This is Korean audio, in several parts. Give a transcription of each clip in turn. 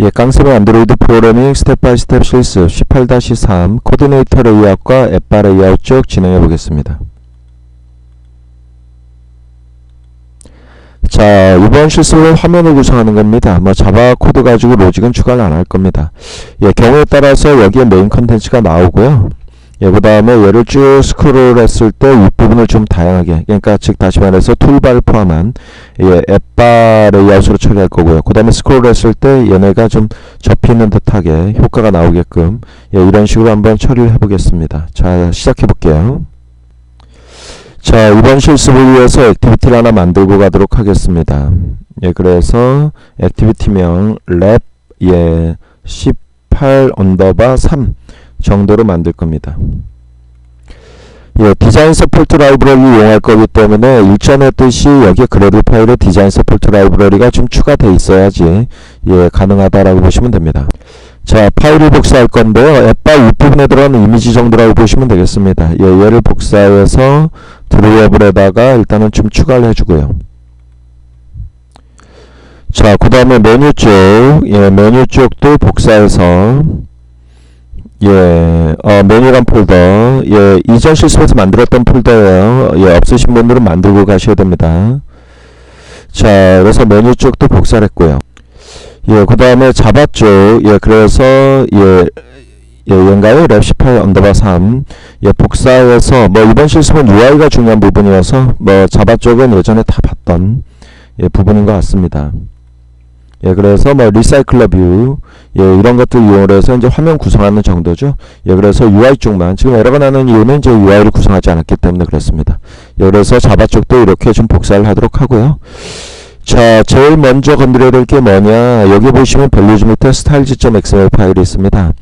예, 깡쌤의 안드로이드 프로그래밍 스텝 바이 스텝 실습 18-3 코디네이터 레이아웃과 앱바 레이아웃 쪽 진행해 보겠습니다. 자, 이번 실습은 화면을 구성하는 겁니다. 뭐 자바 코드 가지고 로직은 추가를 안 할 겁니다. 예, 경우에 따라서 여기에 메인 컨텐츠가 나오고요. 예, 그 다음에 얘를 쭉 스크롤 했을 때 윗부분을 좀 다양하게, 그러니까 즉 다시 말해서 툴바를 포함한 예, 앱바 레이아웃으로 처리할 거고요. 그 다음에 스크롤 했을 때 얘네가 좀 접히는 듯하게 효과가 나오게끔 예, 이런 식으로 한번 처리를 해보겠습니다. 자, 시작해 볼게요. 자, 이번 실습을 위해서 액티비티를 하나 만들고 가도록 하겠습니다. 예, 그래서 액티비티명 랩 예, 18 언더바 3 정도로 만들 겁니다. 예, 디자인 서포트 라이브러리 이용할 거기 때문에 일전에 했듯이 여기에 그래드 파일에 디자인 서포트 라이브러리가 좀 추가돼 있어야지 예, 가능하다라고 보시면 됩니다. 자, 파일을 복사할 건데요. 앱바 윗부분에 들어가는 이미지 정도라고 보시면 되겠습니다. 예, 얘를 복사해서 드로이업을에다가 일단은 좀 추가를 해주고요. 자, 그 다음에 메뉴 쪽, 예, 메뉴 쪽도 복사해서 예, 어, 메뉴란 폴더, 예, 이전 실습에서 만들었던 폴더예요. 예, 없으신 분들은 만들고 가셔야 됩니다. 자, 그래서 메뉴 쪽도 복사를 했고요. 예, 그 다음에 자바 쪽, 예, 그래서, 예, 예, 얘인가요? 랩18 언더바 3. 예, 복사해서, 뭐, 이번 실습은 UI가 중요한 부분이어서, 뭐, 자바 쪽은 예전에 다 봤던, 예, 부분인 것 같습니다. 예, 그래서 뭐 리사이클러 뷰, 예, 이런 것들 이용을 해서 이제 화면 구성하는 정도죠. 예, 그래서 UI 쪽만 지금 에러가 나는 이유는 이제 UI를 구성하지 않았기 때문에 그렇습니다. 예, 그래서 자바 쪽도 이렇게 좀 복사를 하도록 하고요. 자, 제일 먼저 건드려야 될 게 뭐냐? 여기 보시면 밸류즈 밑에 styles.xml 파일이 있습니다.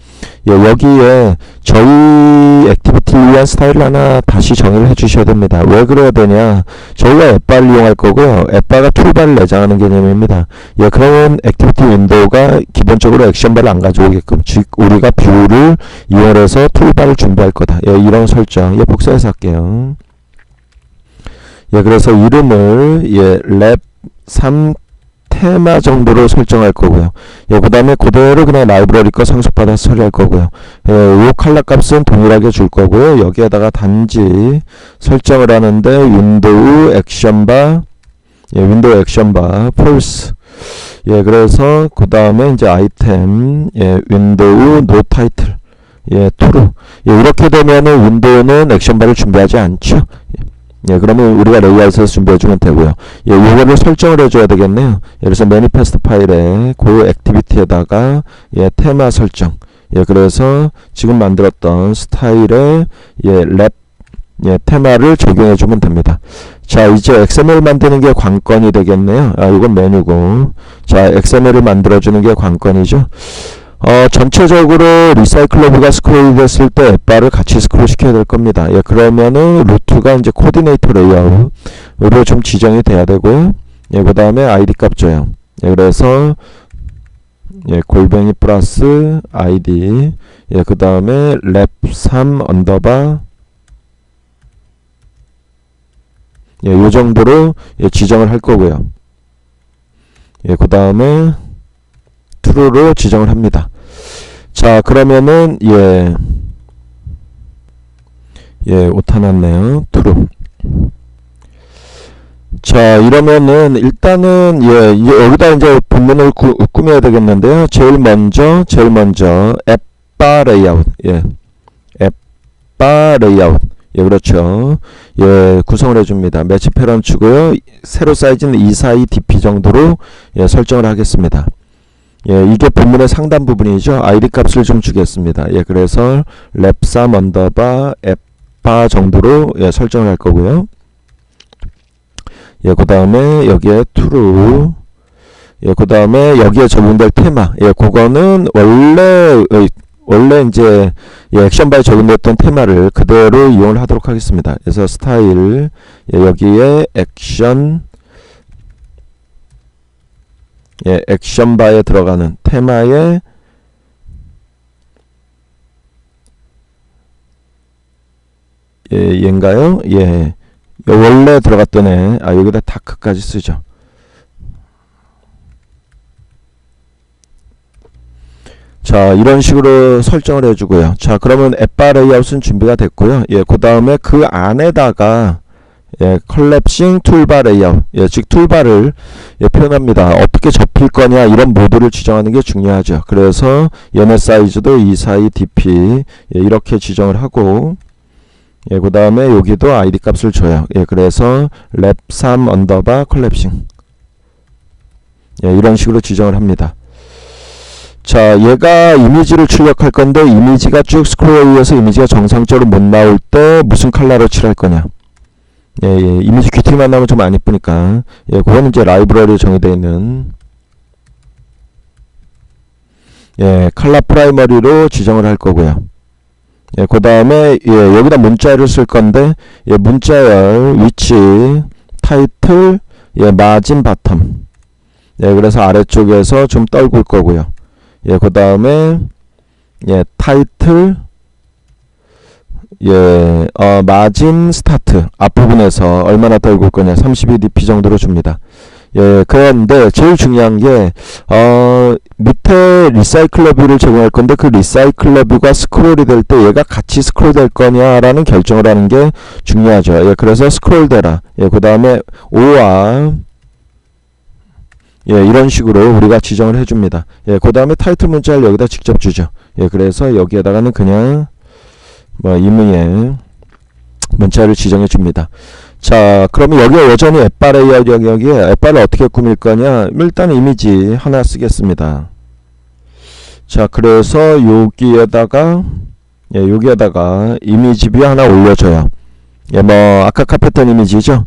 예, 여기에 저희 액티비티를 위한 스타일을 하나 다시 정의를 해주셔야 됩니다. 왜 그래야 되냐? 저희가 앱바를 이용할 거고요. 앱바가 툴바를 내장하는 개념입니다. 예, 그러면 액티비티 윈도우가 기본적으로 액션바를 안 가져오게끔, 즉 우리가 뷰를 이용해서 툴바를 준비할 거다. 예, 이런 설정. 예, 복사해서 할게요. 예, 그래서 이름을 예, 랩3 테마 정도로 설정할 거고요. 예, 그 다음에 그대로 그냥 라이브러리 거 상속받아서 처리할 거고요. 예, 요 칼라 값은 동일하게 줄 거고요. 여기에다가 단지 설정을 하는데 윈도우 액션바 예, 윈도우 액션바 폴스 예, 그래서 그 다음에 이제 아이템 예, 윈도우 노 타이틀 예, 트루 예, 이렇게 되면은 윈도우는 액션바를 준비하지 않죠. 예. 예, 그러면 우리가 레이아웃에서 준비해주면 되고요. 예, 요거를 설정을 해줘야 되겠네요. 예, 그래서 매니페스트 파일에 그 액티비티에다가 예, 테마 설정. 예, 그래서 지금 만들었던 스타일의 예, 랩 예, 테마를 적용해주면 됩니다. 자, 이제 XML 만드는 게 관건이 되겠네요. 아, 이건 메뉴고. 자, XML을 만들어주는 게 관건이죠. 어, 전체적으로 리사이클러브가 스크롤 됐을 때 앱바를 같이 스크롤 시켜야 될 겁니다. 예, 그러면은 루트가 이제 코디네이터 레이아웃으로 좀 지정이 돼야 되고요. 예, 그 다음에 아이디 값 줘요. 예, 그래서 예, 골뱅이 플러스 아이디 예, 그 다음에 랩3 언더바 예, 요 정도로 예, 지정을 할 거고요. 예, 그 다음에 true로 지정을 합니다. 자, 그러면은 예. 예, 오타 났네요. true. 자, 이러면은 일단은 예, 여기다 이제 본문을 구, 꾸며야 되겠는데요. 제일 먼저 제일 먼저 앱바 레이아웃. 예. 앱바 레이아웃. 예, 그렇죠. 예, 구성을 해줍니다. 매치 페런츠고요. 세로 사이즈는 242dp 정도로 예, 설정을 하겠습니다. 예, 이게 본문의 상단 부분이죠. id 값을 좀 주겠습니다. 예, 그래서 랩3 언더바 앱바 정도로 예, 설정을 할 거고요. 예, 그 다음에 여기에 true. 예, 그 다음에 여기에 적용될 테마. 예, 그거는 원래, 어, 원래 이제, 예, 액션 바에 적용됐던 테마를 그대로 이용을 하도록 하겠습니다. 그래서 스타일, 예, 여기에 액션, 예, 액션 바에 들어가는 테마의 예, 얘인가요? 예. 원래 들어갔던 애. 아, 여기다 다크까지 쓰죠. 자 이런 식으로 설정을 해주고요 자 그러면 앱바 레이아웃은 준비가 됐고요 예 그 다음에 그 안에다가 예 컬랩싱 툴바 레이아웃 예 즉 툴바를 예, 표현합니다. 어떻게 접힐 거냐 이런 모드를 지정하는 게 중요하죠. 그래서 얘네 사이즈도 242 dp 예, 이렇게 지정을 하고 예, 그 다음에 여기도 id 값을 줘요. 예, 그래서 랩3 언더바 컬랩싱 예, 이런 식으로 지정을 합니다. 자 얘가 이미지를 출력할 건데 이미지가 쭉 스크롤에 의해서 이미지가 정상적으로 못 나올 때 무슨 컬러로 칠할 거냐 예, 예, 이미지 귀티만 나오면 좀안 이쁘니까. 예, 그거는 이제 라이브러리에 정의되어 있는. 예, 컬러 프라이머리로 지정을 할 거고요. 예, 그 다음에 예, 여기다 문자를 쓸 건데 예, 문자열 위치 타이틀 예, 마진 바텀. 예, 그래서 아래쪽에서 좀 떨굴 거고요. 예, 그 다음에 예, 타이틀 예, 어, 마진 스타트 앞부분에서 얼마나 떨굴 거냐 32dp 정도로 줍니다. 예, 그런데 제일 중요한 게 어, 밑에 리사이클러 뷰를 제공할 건데 그 리사이클러 뷰가 스크롤이 될 때 얘가 같이 스크롤 될 거냐라는 결정을 하는 게 중요하죠. 예, 그래서 스크롤 되라. 예, 그 다음에 OR 예, 이런 식으로 우리가 지정을 해줍니다. 예, 그 다음에 타이틀 문자를 여기다 직접 주죠. 예, 그래서 여기에다가는 그냥 뭐 임의의 문자를 지정해 줍니다. 자, 그러면 여기에 여전히 앱바 레이아웃 영역에 앱바를 어떻게 꾸밀 거냐? 일단 이미지 하나 쓰겠습니다. 자, 그래서 여기에다가 예, 여기에다가 이미지 뷰 하나 올려줘요. 예, 뭐 아까 카페턴 이미지죠.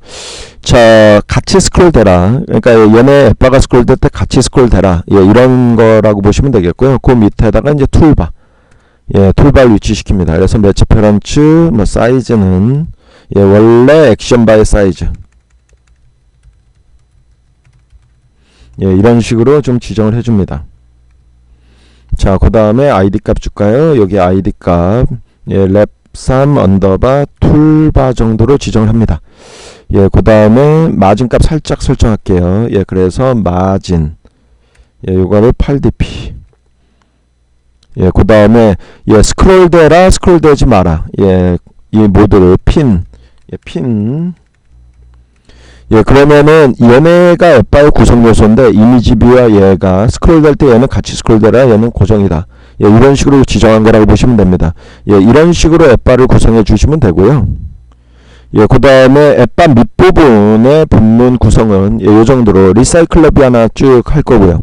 자, 같이 스크롤 되라. 그러니까 얘네 앱바가 스크롤 될 때 같이 스크롤 되라. 예, 이런 거라고 보시면 되겠고요. 그 밑에다가 이제 툴바. 예, 툴바를 위치시킵니다. 그래서 매치 페런츠 뭐 사이즈는 예, 원래 액션 바의 사이즈. 예, 이런 식으로 좀 지정을 해줍니다. 자, 그 다음에 id 값 줄까요? 여기 id 값, 예, 랩3 언더바 툴바 정도로 지정을 합니다. 예, 그 다음에 마진 값 살짝 설정할게요. 예, 그래서 마진, 예, 요거를 8dp. 예, 그 다음에, 예, 스크롤 되라, 스크롤 되지 마라. 예, 이 모드를 핀, 예, 핀. 예, 그러면은 얘네가 앱바의 구성 요소인데 이미지 뷰와 얘가 스크롤 될 때 얘는 같이 스크롤 되라 얘는 고정이다. 예, 이런 식으로 지정한 거라고 보시면 됩니다. 예, 이런 식으로 앱바를 구성해 주시면 되고요. 예, 그 다음에 앱바 밑부분의 본문 구성은 예, 요 정도로 리사이클러비 하나 쭉 할 거고요.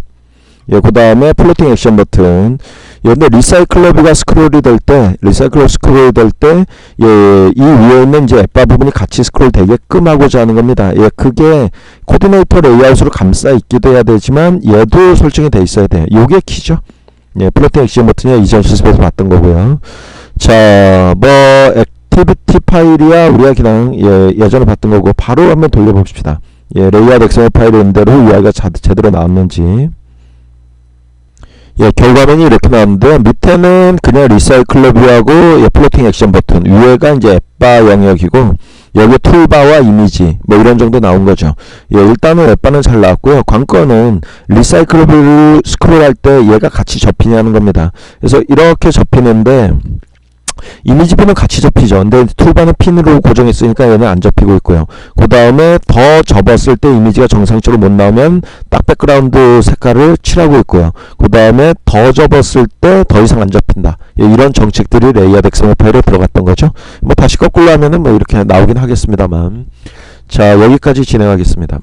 예, 그 다음에 플로팅 액션 버튼. 예, 근데 리사이클러비가 스크롤이 될 때, 리사이클러 스크롤이 될 때, 예, 이 위에 있는 이제 앱바 부분이 같이 스크롤 되게끔 하고자 하는 겁니다. 예, 그게 코디네이터 레이아웃으로 감싸 있기도 해야 되지만, 얘도 설정이 돼 있어야 돼요. 요게 키죠. 예, 플로팅 액션 버튼이 이전 실습에서 봤던 거고요. 자, 뭐, 액티비티 파일이야, 우리가 그냥, 예, 예전에 봤던 거고, 바로 한번 돌려봅시다. 예, 레이아웃 엑셀 파일을 온 대로 UI가 자, 제대로 나왔는지. 예, 결과면이 이렇게 나왔는데 밑에는 그냥 리사이클러 뷰하고 예, 플로팅 액션 버튼 위에가 이제 앱바 영역이고 여기 툴바와 이미지 뭐 이런 정도 나온 거죠. 예, 일단은 앱바는 잘 나왔고요. 관건은 리사이클러 뷰를 스크롤할 때 얘가 같이 접히냐는 겁니다. 그래서 이렇게 접히는데 이미지 뷰는 같이 접히죠. 근데 툴바는 핀으로 고정했으니까 얘는 안 접히고 있고요. 그 다음에 더 접었을 때 이미지가 정상적으로 못 나오면 딱 백그라운드 색깔을 칠하고 있고요. 그 다음에 더 접었을 때 더 이상 안 접힌다. 예, 이런 정책들이 레이아드 엑스엠 파일에 들어갔던 거죠. 뭐 다시 거꾸로 하면은 뭐 이렇게 나오긴 하겠습니다만. 자, 여기까지 진행하겠습니다.